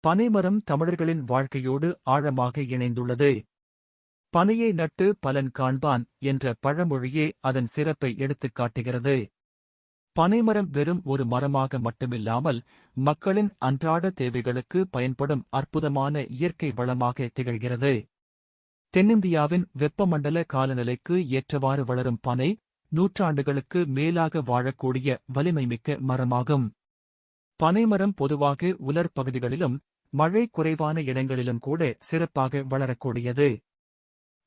பனைமரம் தமிழர்களின் வாழ்க்கையோடு ஆழமாக இணைந்துள்ளது. பனையை நட்டு பலன் காண்பான் என்ற பழமொழியே அதன் சிறப்பை எடுத்துக் காட்டுகிறது. பனைமரம் வெறும் ஒரு மரமாக மட்டுமில்லாமல் மக்களின் அன்றாட தேவைகளுக்கு பயன்படும் அற்புதமான இயற்கை வளமாக திகழ்கிறது. தென்னிந்தியாவின் வெப்பமண்டல காலநிலைக்கு ஏற்றவாறு வளரும் பனை நூற்றாண்டுகளுக்கு மேலாக வாழக்கூடிய வலிமைமிக்க மரமாகும். பனைமரம் பொதுவாக உலர் பகுதிகளிலும் மழை குறைவான இடங்களிலும் கூட சிறப்பாக வளரக்கூடியது.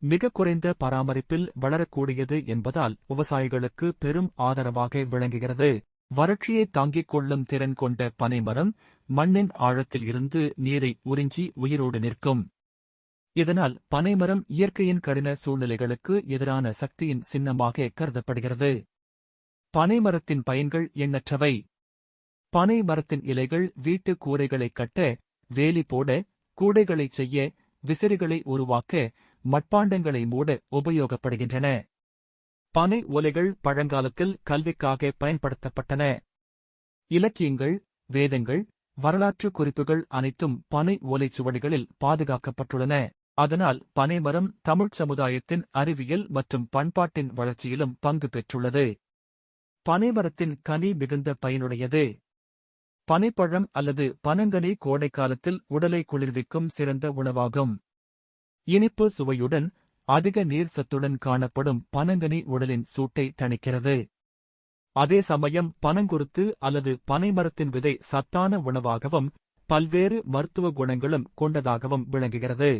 மிக குறைந்த பராமரிப்பில் வளரக்கூடியது என்பதால் விவசாயிகளுக்கு பெரும் ஆதரவாக விளங்குகிறது. வறட்சியை தாங்கிக் கொள்ளும் திறன் கொண்ட பனைமரம் மண்ணின் ஆழத்தில் இருந்து நீரை உறிஞ்சி உயிரோடு நிற்கும். இதனால் பனைமரம் இயற்கையின் கடின சூழ்நிலைகளுக்கு எதிரான சக்தியின் சின்னமாக கருதப்படுகிறது. பனைமரத்தின் பயன்கள் எண்ணற்றவை. பனை மரத்தின் இலைகள் வீட்டு கூரைகளைக் கட்ட வேலி போட கூடைகளைச் செய்ய விசிறிகளை உருவாக்க மட்பாண்டங்களை மூட உபயோகப்படுகின்றன. பனை ஓலைகள் பழங்காலத்தில் கல்விக்காக பயன்படுத்தப்பட்டன. இலக்கியங்கள் வேதங்கள் வரலாற்று குறிப்புகள் அனைத்தும் பனை ஓலைச்சுவடிகளில் பாதுகாக்கப்பட்டுள்ளன. அதனால் பனைமரம் தமிழ்ச் சமுதாயத்தின் அறிவியல் மற்றும் பண்பாட்டின் வளர்ச்சியிலும் பங்கு பெற்றுள்ளது. பனைமரத்தின் கனி மிகுந்த பயனுடையது. பனைப்பழம் அல்லது பனங்கனி கோடைக்காலத்தில் உடலை குளிர்விக்கும் சிறந்த உணவாகும். இனிப்பு சுவையுடன் அதிக நீர் சத்துடன் காணப்படும் பனங்கனி உடலின் சூட்டை தணிக்கிறது. அதே சமயம் பனங்குருத்து அல்லது பனைமரத்தின் விதை சத்தான உணவாகவும் பல்வேறு மருத்துவ குணங்களும் கொண்டதாகவும் விளங்குகிறது.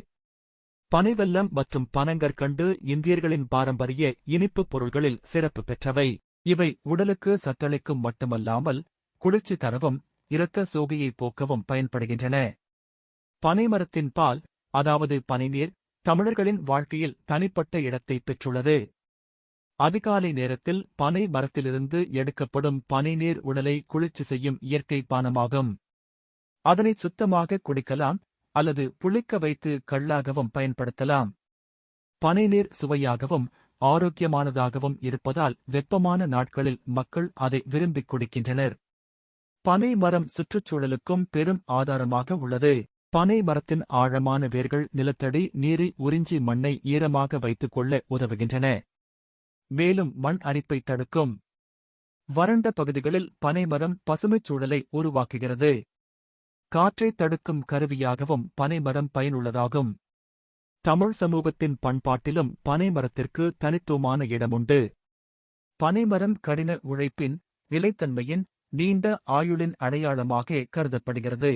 பனைவெல்லம் மற்றும் பனங்கற்கண்டு இந்தியர்களின் பாரம்பரிய இனிப்புப் பொருள்களில் சிறப்பு பெற்றவை. இவை உடலுக்கு சத்தளிக்கும் மட்டுமல்லாமல் குளிர்ச்சி தரவும் இரத்த சோகையை போக்கவும் பயன்படுகின்றன. பனைமரத்தின் பால் அதாவது பனைநீர் தமிழர்களின் வாழ்க்கையில் தனிப்பட்ட இடத்தை பெற்றுள்ளது. அதிகாலை நேரத்தில் பனை மரத்திலிருந்து எடுக்கப்படும் பனைநீர் உடலை குளிர்ச்சி செய்யும் இயற்கை பானமாகும். அதனை சுத்தமாக குடிக்கலாம் அல்லது புளிக்க வைத்து கள்ளாகவும் பயன்படுத்தலாம். பனைநீர் சுவையாகவும் ஆரோக்கியமானதாகவும் இருப்பதால் வெப்பமான நாட்களில் மக்கள் அதை விரும்பிக் குடிக்கின்றனர். பனை மரம் சுற்றுச்சூழலுக்கும் பெரும் ஆதாரமாக உள்ளது. பனை மரத்தின் ஆழமான வேர்கள் நிலத்தடி நீரை உறிஞ்சி மண்ணை ஈரமாக வைத்துக் கொள்ள உதவுகின்றன. மேலும் மண் அரிப்பை தடுக்கும். வறண்ட பகுதிகளில் பனைமரம் பசுமைச் சூழலை உருவாக்குகிறது. காற்றை தடுக்கும் கருவியாகவும் பனைமரம் பயனுள்ளதாகும். தமிழ் சமூகத்தின் பண்பாட்டிலும் பனைமரத்திற்கு தனித்துவமான இடமுண்டு பனைமரம் கடின உழைப்பின் நிலைத்தன்மையின் நீண்ட ஆயுளின் அடையாளமாக கருதப்படுகிறது.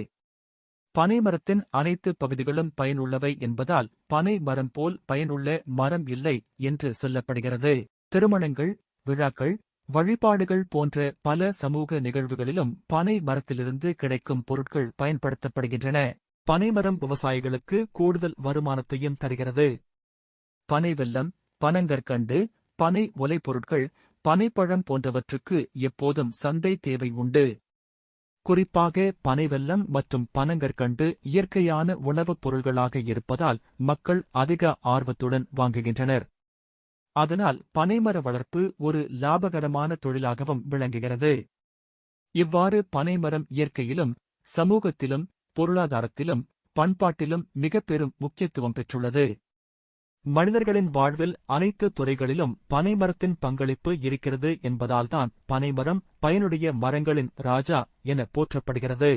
பனைமரத்தின் அனைத்து பகுதிகளும் பயனுள்ளவை என்பதால் பனை மரம் போல் பயனுள்ள மரம் இல்லை என்று சொல்லப்படுகிறது. திருமணங்கள் விழாக்கள் வழிபாடுகள் போன்ற பல சமூக நிகழ்வுகளிலும் பனை மரத்திலிருந்து கிடைக்கும் பொருட்கள் பயன்படுத்தப்படுகின்றன. பனைமரம் விவசாயிகளுக்கு கூடுதல் வருமானத்தையும் தருகிறது. பனை வெல்லம் பனங்கற்கண்டு பனை ஒலை பொருட்கள் பனைப்பழம் போன்றவற்றுக்கு எப்போதும் சந்தை தேவை உண்டு. குறிப்பாக பனைவெல்லம் மற்றும் பனங்கற்கண்டு இயற்கையான உணவுப் பொருள்களாக இருப்பதால் மக்கள் அதிக ஆர்வத்துடன் வாங்குகின்றனர். அதனால் பனைமர வளர்ப்பு ஒரு லாபகரமான தொழிலாகவும் விளங்குகிறது. இவ்வாறு பனைமரம் இயற்கையிலும் சமூகத்திலும் பொருளாதாரத்திலும் பண்பாட்டிலும் மிகப்பெரும் முக்கியத்துவம் பெற்றுள்ளது. மனிதர்களின் வாழ்வில் அனைத்து துறைகளிலும் பனைமரத்தின் பங்களிப்பு இருக்கிறது என்பதால்தான் பனைமரம் பயனுடைய மரங்களின் ராஜா என போற்றப்படுகிறது.